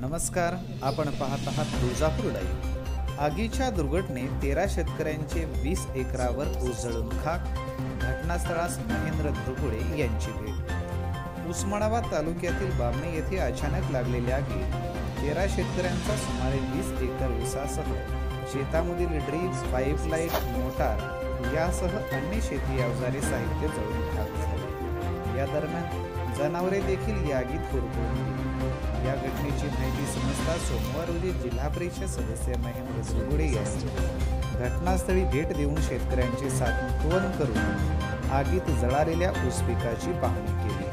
नमस्कार आपण पाहत आहात तुळजापूर लाईव्ह आगीच्या दुर्घटनेत तेरा शेतकऱ्यांचे वीस एकरावर ऊस जळून खाक घटनास्थळास महेंद्र धुरपुडे यांची भेट. उस्मानाबाद तालुक्यातील बामणे येथे अचानक लागलेल्या आगीत तेरा शेतकऱ्यांचा सुमारे वीस एकर ऊसासह शेतामधील ड्रीप पाईपलाईन मोटार यासह अन्य शेती अवजारे साहित्य जळून खाक झाले. या दरम्यान जनावरे देखील या आगीत होरपळून गेली या घटनेची माहिती समजता सोमवार रोजी जिल्हा परिषद सदस्य महेंद्र सुगुडे यांनी घटनास्थळी भेट देऊन शेतकऱ्यांचे सांत्वन करून आगीत जळालेल्या ऊस पिकाची पाहणी केली.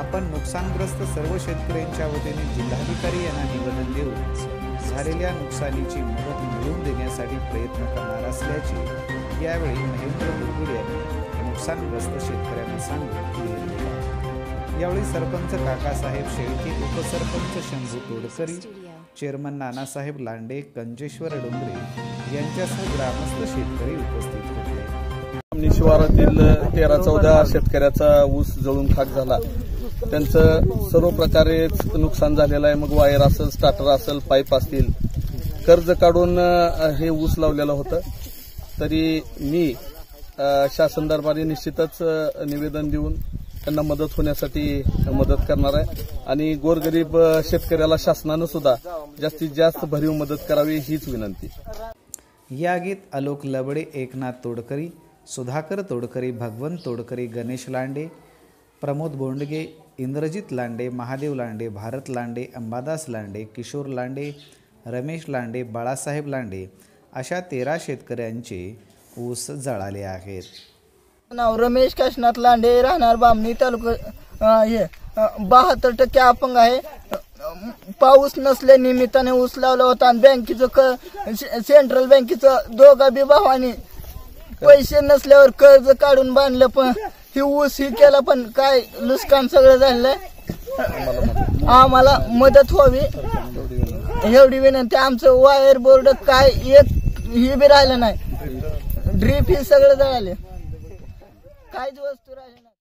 आपण नुकसानग्रस्त सर्व शेतकऱ्यांच्या वतीने जिल्हाधिकारी यांना निवेदन देऊन झालेल्या नुकसानीची मदत मिळवून देण्यासाठी प्रयत्न करणार असल्याचे यावेळी महेंद्र गुरगुड यांनी नुकसानग्रस्त शेतकऱ्यांना सांगून यावेळी सरपंच काकासाहेब शेळके उपसरपंच शंभू तोडकरी चेअरमन नानासाहेब लांडे कंजेश्वर डोंगरे यांच्यासह ग्रामस्थ शेतकरी उपस्थित होते. शिवारातील तेरा चौदा शेतकऱ्याचा ऊस जळून खाक झाला. त्यांचं सर्व प्रकारे नुकसान झालेलं आहे. मग वायर असेल स्टार्टर असेल पाईप असतील. कर्ज काढून हे ऊस लावलेलं होतं. तरी मी शासन दरबारी निश्चितच निवेदन देऊन त्यांना मदत होण्यासाठी मदत करणार आहे. आणि गोरगरीब शेतकऱ्याला शासनानं सुद्धा जास्तीत जास्त भरीव मदत करावी हीच विनंती. या आगीत आलोक लबडे एकनाथ तोडकरी सुधाकर तोडकरी भगवंत तोडकरी गणेश लांडे प्रमोद बोंडगे इंद्रजित लांडे महादेव लांडे भारत लांडे अंबादास लांडे किशोर लांडे रमेश लांडे बाळासाहेब लांडे अशा तेरा शेतकऱ्यांचे ऊस जळाले आहेत. नाव रमेश काशनाथ लांडे राहणार बामणी तालुका हे बहात्तर टक्के अपंग आहे. पाऊस नसल्या निमित्ताने ऊस लावला होता आणि बँकेचं क सेंट्रल बँकेचं दोघा बी भावानी पैसे नसल्यावर कर्ज काढून बांधलं पण ही ऊस ही केला पण काय नुकसान सगळं झालंय आम्हाला मदत व्हावी. एवढी विनंती आमचं वायर बोर्ड काय एक ही बी राहिलं नाही. ड्रीप ही सगळं जळाले काहीच वस्तू राहिली